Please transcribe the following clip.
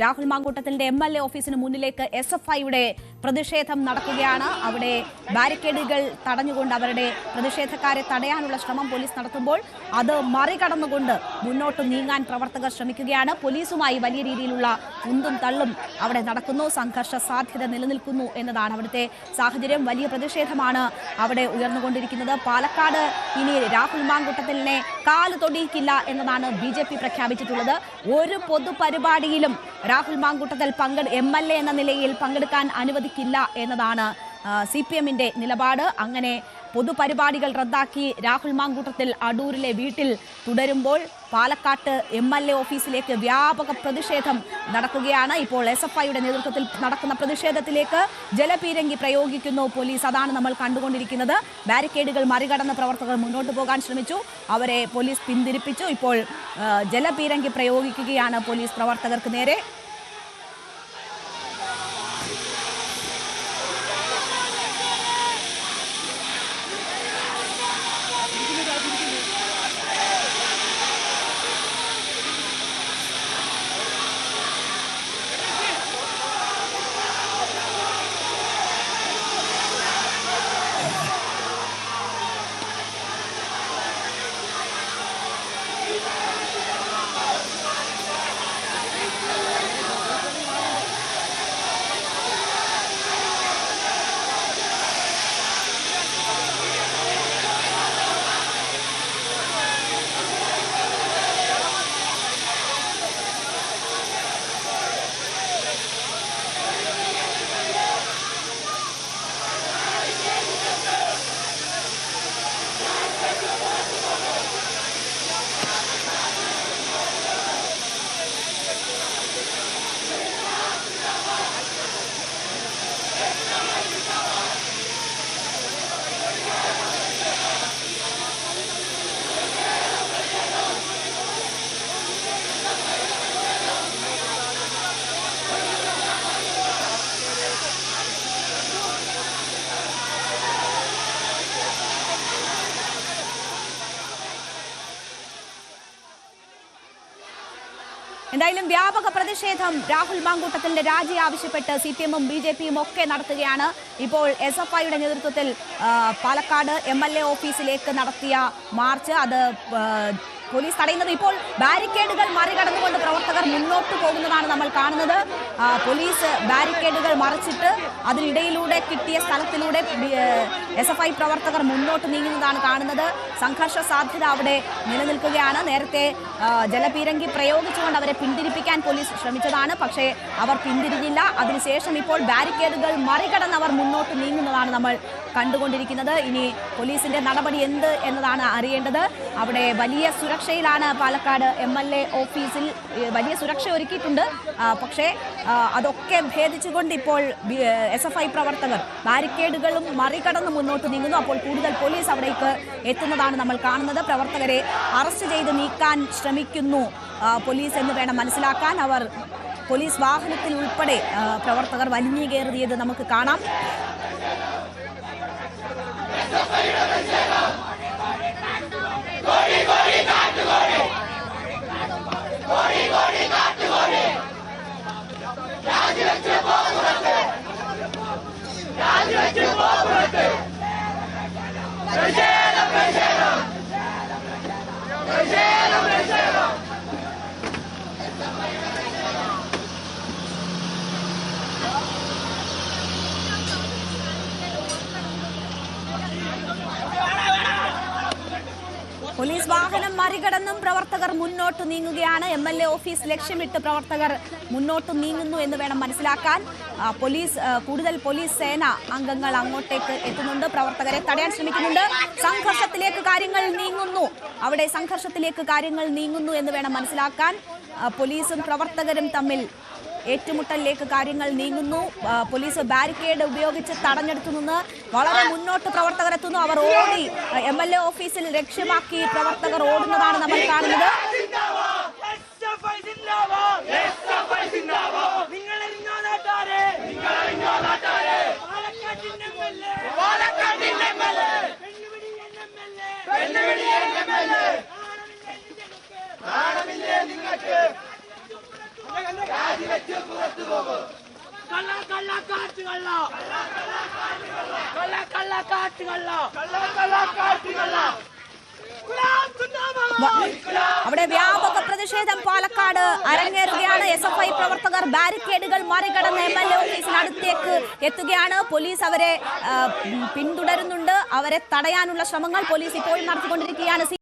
രാഹുൽ മാങ്കൂട്ടത്തിന്റെ M L A ഓഫീസിന് മുന്നിലേക്ക് എസ് എഫ് ഐയുടെ പ്രതിഷേധം നടക്കുകയാണ്. അവിടെ ബാരിക്കേഡുകൾ തടഞ്ഞുകൊണ്ട് അവരുടെ പ്രതിഷേധക്കാരെ തടയാനുള്ള ശ്രമം പോലീസ് നടത്തുമ്പോൾ അത് മറികടന്നുകൊണ്ട് മുന്നോട്ട് നീങ്ങാൻ പ്രവർത്തകർ ശ്രമിക്കുകയാണ്. പോലീസുമായി വലിയ രീതിയിലുള്ള ഉന്തും തള്ളും അവിടെ നടക്കുന്നു. സംഘർഷ സാധ്യത നിലനിൽക്കുന്നു എന്നതാണ് അവിടുത്തെ സാഹചര്യം. വലിയ പ്രതിഷേധമാണ് അവിടെ ഉയർന്നുകൊണ്ടിരിക്കുന്നത്. പാലക്കാട് ഇനി രാഹുൽ മാങ്കൂട്ടത്തിലിനെ കാൽ തൊടിയിക്കില്ല എന്നതാണ് ബി പ്രഖ്യാപിച്ചിട്ടുള്ളത്. ഒരു പൊതുപരിപാടിയിലും രാഹുൽ മാങ്കൂട്ടത്തിൽ പങ്കെടു എം എൽ എ എന്ന നിലയിൽ പങ്കെടുക്കാൻ അനുവദിക്കില്ല എന്നതാണ് സി പി എമ്മിന്റെ നിലപാട്. അങ്ങനെ പൊതുപരിപാടികൾ റദ്ദാക്കി രാഹുൽ മാങ്കൂട്ടത്തിൽ അടൂരിലെ വീട്ടിൽ തുടരുമ്പോൾ പാലക്കാട്ട് എം എൽ എ ഓഫീസിലേക്ക് വ്യാപക പ്രതിഷേധം നടക്കുകയാണ്. ഇപ്പോൾ എസ് എഫ് ഐയുടെ നേതൃത്വത്തിൽ നടക്കുന്ന പ്രതിഷേധത്തിലേക്ക് ജലപീരങ്കി പ്രയോഗിക്കുന്നു പോലീസ്. അതാണ് നമ്മൾ കണ്ടുകൊണ്ടിരിക്കുന്നത്. ബാരിക്കേഡുകൾ മറികടന്ന് പ്രവർത്തകർ മുന്നോട്ട് പോകാൻ ശ്രമിച്ചു. അവരെ പോലീസ് പിന്തിരിപ്പിച്ചു. ഇപ്പോൾ ജലപീരങ്കി പ്രയോഗിക്കുകയാണ് പോലീസ് പ്രവർത്തകർക്ക് നേരെ. എന്തായാലും വ്യാപക പ്രതിഷേധം രാഹുൽ മാങ്കൂട്ടത്തിന്റെ രാജി ആവശ്യപ്പെട്ട് സി പി എമ്മും ബി ജെ പിയും ഒക്കെ നടത്തുകയാണ് ഇപ്പോൾ എസ് എഫ് ഐയുടെ നേതൃത്വത്തിൽ പാലക്കാട് എം എൽ എ ഓഫീസിലേക്ക് നടത്തിയ മാർച്ച് അത് പോലീസ് തടയുന്നത്. ഇപ്പോൾ ബാരിക്കേഡുകൾ മറികടന്നുകൊണ്ട് പ്രവർത്തകർ മുന്നോട്ട് പോകുന്നതാണ് നമ്മൾ കാണുന്നത്. പോലീസ് ബാരിക്കേഡുകൾ മറിച്ചിട്ട് അതിനിടയിലൂടെ കിട്ടിയ സ്ഥലത്തിലൂടെ എസ് പ്രവർത്തകർ മുന്നോട്ട് നീങ്ങുന്നതാണ് കാണുന്നത്. സംഘർഷ സാധ്യത അവിടെ നിലനിൽക്കുകയാണ്. നേരത്തെ ജലപീരങ്കി പ്രയോഗിച്ചുകൊണ്ട് അവരെ പിന്തിരിപ്പിക്കാൻ പോലീസ് ശ്രമിച്ചതാണ്. പക്ഷേ അവർ പിന്തിരിഞ്ഞില്ല. അതിനുശേഷം ഇപ്പോൾ ബാരിക്കേഡുകൾ മറികടന്ന് അവർ മുന്നോട്ട് നീങ്ങുന്നതാണ് നമ്മൾ കണ്ടുകൊണ്ടിരിക്കുന്നത്. ഇനി പോലീസിന്റെ നടപടി എന്ത് എന്നതാണ് അറിയേണ്ടത്. അവിടെ വലിയ സുരക്ഷയിലാണ് പാലക്കാട് എം എൽ എ ഓഫീസിൽ വലിയ സുരക്ഷ ഒരുക്കിയിട്ടുണ്ട്. പക്ഷേ അതൊക്കെ ഭേദിച്ചുകൊണ്ട് ഇപ്പോൾ എസ് എഫ് ഐ പ്രവർത്തകർ ബാരിക്കേഡുകളും മറികടന്ന് മുന്നോട്ട് നീങ്ങുന്നു. അപ്പോൾ കൂടുതൽ പോലീസ് അവിടേക്ക് എത്തുന്നതാണ് നമ്മൾ കാണുന്നത്. പ്രവർത്തകരെ അറസ്റ്റ് ചെയ്ത് നീക്കാൻ ശ്രമിക്കുന്നു. പോലീസ് എന്ന് വേണം മനസ്സിലാക്കാൻ. അവർ പോലീസ് വാഹനത്തിൽ ഉൾപ്പെടെ പ്രവർത്തകർ വലിഞ്ഞു കയറിയത് നമുക്ക് കാണാം. പോലീസ് വാഹനം മറികടന്നും പ്രവർത്തകർ മുന്നോട്ട് നീങ്ങുകയാണ്. എം എൽ എ ഓഫീസ് ലക്ഷ്യമിട്ട് പ്രവർത്തകർ മുന്നോട്ട് നീങ്ങുന്നു എന്ന് വേണം മനസ്സിലാക്കാൻ. പോലീസ് കൂടുതൽ പോലീസ് സേന അംഗങ്ങൾ അങ്ങോട്ടേക്ക് എത്തുന്നുണ്ട്. പ്രവർത്തകരെ തടയാൻ ശ്രമിക്കുന്നുണ്ട്. സംഘർഷത്തിലേക്ക് കാര്യങ്ങൾ നീങ്ങുന്നു. അവിടെ സംഘർഷത്തിലേക്ക് കാര്യങ്ങൾ നീങ്ങുന്നു എന്ന് വേണം മനസ്സിലാക്കാൻ. പോലീസും പ്രവർത്തകരും തമ്മിൽ ഏറ്റുമുട്ടലിലേക്ക് കാര്യങ്ങൾ നീങ്ങുന്നു. പോലീസ് ബാരിക്കേഡ് ഉപയോഗിച്ച് തടഞ്ഞെടുത്തു നിന്ന് വളരെ മുന്നോട്ട് പ്രവർത്തകരെത്തുന്നു. അവർ ഓടി എം എൽ എ ഓഫീസിൽ ലക്ഷ്യമാക്കി പ്രവർത്തകർ ഓടുന്നതാണ് നമ്മൾ കാണുന്നത്. അവിടെ വ്യാപക പ്രതിഷേധം പാലക്കാട് അരങ്ങേറുകയാണ്. എസ് എഫ് ഐ പ്രവർത്തകർ ബാരിക്കേഡുകൾ മറികടന്ന് എം എൽ എ ഓഫീസിനടുത്തേക്ക് എത്തുകയാണ്. പോലീസ് അവരെ പിന്തുടരുന്നുണ്ട്. അവരെ തടയാനുള്ള ശ്രമങ്ങൾ പോലീസ് ഇപ്പോഴും നടത്തിക്കൊണ്ടിരിക്കുകയാണ്.